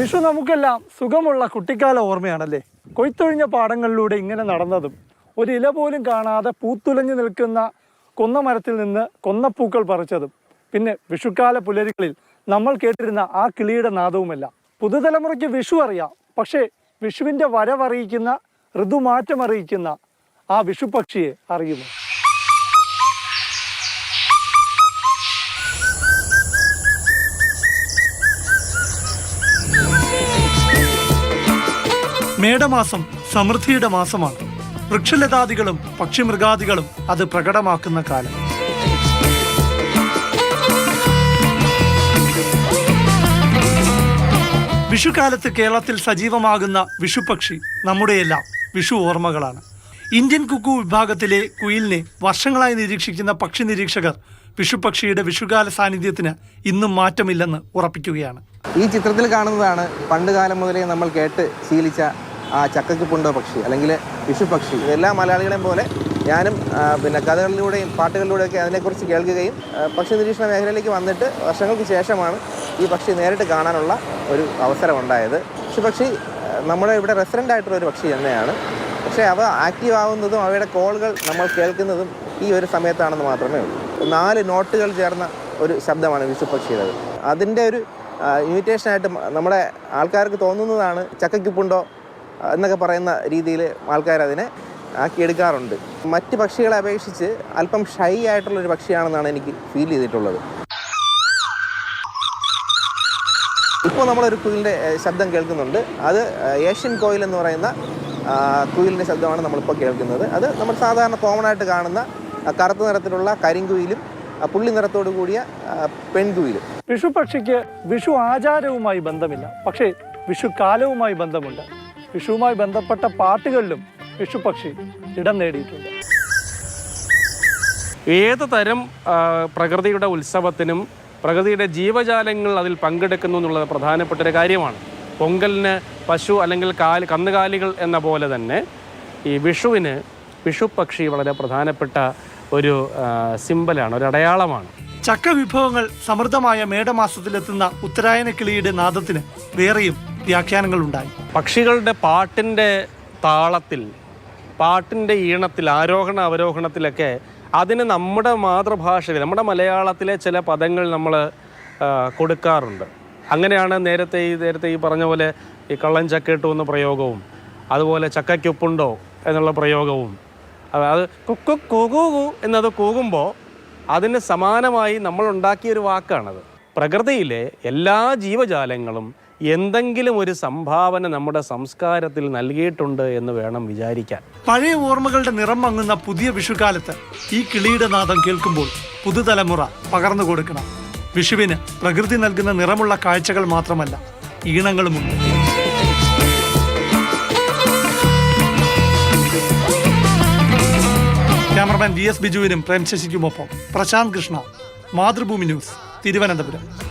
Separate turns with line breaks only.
വിഷു നമുക്കെല്ലാം സുഖമുള്ള കുട്ടിക്കാല ഓർമ്മയാണല്ലേ? കൊയ്ത്തൊഴിഞ്ഞ പാടങ്ങളിലൂടെ ഇങ്ങനെ നടന്നതും ഒരു ഇല പോലും കാണാതെ പൂത്തുലഞ്ഞു നിൽക്കുന്ന കൊന്നമരത്തിൽ നിന്ന് കൊന്നപ്പൂക്കൾ പറിച്ചതും. പിന്നെ വിഷുക്കാല പുലരികളിൽ നമ്മൾ കേട്ടിരുന്ന ആ കിളിയുടെ നാദവുമെല്ലാം. പുതുതലമുറയ്ക്ക് വിഷു അറിയാം. പക്ഷേ വിഷുവിന്റെ വരവറിയിക്കുന്ന ഋതുമാറ്റം അറിയിക്കുന്ന ആ വിഷുപക്ഷിയെ അറിയുമോ? മേടമാസം സമൃദ്ധിയുടെ മാസമാണ്. വൃക്ഷലതാദികളും പക്ഷിമൃഗാദികളും അത് പ്രകടമാക്കുന്ന കാലം. വിഷുകാലത്ത് കേരളത്തിൽ സജീവമാകുന്ന വിഷുപക്ഷി നമ്മുടെയെല്ലാം വിഷു ഓർമ്മകളാണ്. ഇന്ത്യൻ കുക്കു വിഭാഗത്തിലെ കുയിലിനെ വർഷങ്ങളായി നിരീക്ഷിക്കുന്ന പക്ഷി നിരീക്ഷകർ വിഷുപക്ഷിയുടെ വിഷുകാല സാന്നിധ്യത്തിന് ഇന്നും മാറ്റമില്ലെന്ന് ഉറപ്പിക്കുകയാണ്.
ഈ ചിത്രത്തിൽ കാണുന്നതാണ് പണ്ട് കാലം മുതലേ നമ്മൾ കേട്ട് ശീലിച്ച ആ ചക്കയ്ക്കുപ്പുണ്ടോ പക്ഷി അല്ലെങ്കിൽ വിഷു പക്ഷി എല്ലാ മലയാളികളെയും പോലെ ഞാനും പിന്നെ കഥകളിലൂടെയും പാട്ടുകളിലൂടെയൊക്കെ അതിനെക്കുറിച്ച് കേൾക്കുകയും പക്ഷി നിരീക്ഷണ മേഖലയിലേക്ക് വന്നിട്ട് വർഷങ്ങൾക്ക് ശേഷമാണ് ഈ പക്ഷി നേരിട്ട് കാണാനുള്ള ഒരു അവസരം ഉണ്ടായത്. പക്ഷി നമ്മുടെ ഇവിടെ റെസിഡന്റ് ആയിട്ടുള്ള ഒരു പക്ഷി തന്നെയാണ്. പക്ഷേ അവ ആക്റ്റീവ് ആവുന്നതും അവയുടെ കോളുകൾ നമ്മൾ കേൾക്കുന്നതും ഈ ഒരു സമയത്താണെന്ന് മാത്രമേ ഉള്ളൂ. നാല് നോട്ടുകൾ ചേർന്ന ഒരു ശബ്ദമാണ് വിഷു പക്ഷിയുടെ അതിന്റെ ഒരു ഇമിറ്റേഷനായിട്ട് നമ്മുടെ ആൾക്കാർക്ക് തോന്നുന്നതാണ് ചക്കയ്ക്കുപ്പുണ്ടോ എന്നൊക്കെ പറയുന്ന രീതിയിൽ ആൾക്കാർ അതിനെ ആക്കിയെടുക്കാറുണ്ട്. മറ്റ് പക്ഷികളെ അപേക്ഷിച്ച് അല്പം ഷൈ ആയിട്ടുള്ള ഒരു പക്ഷിയാണെന്നാണ് എനിക്ക് ഫീൽ ചെയ്തിട്ടുള്ളത്. ഇപ്പോൾ നമ്മളൊരു കുയിലിന്റെ ശബ്ദം കേൾക്കുന്നുണ്ട്. അത് ഏഷ്യൻ കോയിൽ എന്ന് പറയുന്ന കുയിലിന്റെ ശബ്ദമാണ് നമ്മളിപ്പോൾ കേൾക്കുന്നത്. അത് നമ്മൾ സാധാരണ കോമൺ ആയിട്ട് കാണുന്ന കറുത്ത നിറത്തിലുള്ള കരിങ്കുയിലും പുള്ളി നിറത്തോടു കൂടിയ പെൺകുയിലും.
വിഷു പക്ഷിക്ക് വിഷു ആചാരവുമായി ബന്ധമില്ല. പക്ഷേ വിഷു കാലവുമായി ബന്ധമുണ്ട്. വിഷുവുമായി ബന്ധപ്പെട്ട പാട്ടുകളിലും വിഷുപക്ഷി ഇടം നേടിയിട്ടുണ്ട്.
ഏത് തരം പ്രകൃതിയുടെ ഉത്സവത്തിനും പ്രകൃതിയുടെ ജീവജാലങ്ങൾ അതിൽ പങ്കെടുക്കുന്നു എന്നുള്ളത് പ്രധാനപ്പെട്ട ഒരു കാര്യമാണ്. പൊങ്കലിന് പശു അല്ലെങ്കിൽ കാൽ കന്നുകാലികൾ എന്ന പോലെ തന്നെ ഈ വിഷുവിന് വിഷുപക്ഷി വളരെ പ്രധാനപ്പെട്ട ഒരു സിമ്പലാണ് ഒരു അടയാളമാണ്.
ചക്ക വിഭവങ്ങൾ സമൃദ്ധമായ മേടമാസത്തിലെത്തുന്ന ഉത്തരായന കിളിയുടെ നാദത്തിന് വേറെയും വ്യാഖ്യാനങ്ങൾ ഉണ്ടായി
പക്ഷികളുടെ പാട്ടിന്റെ താളത്തിൽ പാട്ടിന്റെ ഈണത്തിൽ ആരോഹണ അവരോഹണത്തിലൊക്കെ അതിന് നമ്മുടെ മാതൃഭാഷയിൽ നമ്മുടെ മലയാളത്തിലെ ചില പദങ്ങൾ നമ്മൾ കൊടുക്കാറുണ്ട്. അങ്ങനെയാണ് നേരത്തെ ഈ നേരത്തെ ഈ പറഞ്ഞ പോലെ ഈ കള്ളൻ ചക്കേട്ടു എന്ന പ്രയോഗവും അതുപോലെ ചക്കയ്ക്കൊപ്പുണ്ടോ എന്നുള്ള പ്രയോഗവും അത് കുക്കു കൂകൂ എന്നത് കൂകുമ്പോൾ അതിന് സമാനമായി നമ്മൾ ഉണ്ടാക്കിയ ഒരു വാക്കാണത്. പ്രകൃതിയിലെ എല്ലാ ജീവജാലങ്ങളും എന്തെങ്കിലും ഒരു സംഭാവന നമ്മുടെ സംസ്കാരത്തിൽ നൽകിയിട്ടുണ്ട് എന്ന് വേണം വിചാരിക്കാൻ.
പഴയ ഓർമ്മകളുടെ നിറം മങ്ങുന്ന പുതിയ വിഷുകാലത്ത് ഈ കിളിയുടെ നാദം കേൾക്കുമ്പോൾ പുതുതലമുറ പകർന്നു കൊടുക്കണം. വിഷുവിന് പ്രകൃതി നൽകുന്ന നിറമുള്ള കാഴ്ചകൾ മാത്രമല്ല ഈണങ്ങളുമുണ്ട്. ക്യാമറമാൻ വി എസ് ബിജുവിനും പ്രേം ശശിക്കുമൊപ്പം പ്രശാന്ത് കൃഷ്ണ മാതൃഭൂമി ന്യൂസ് തിരുവനന്തപുരം.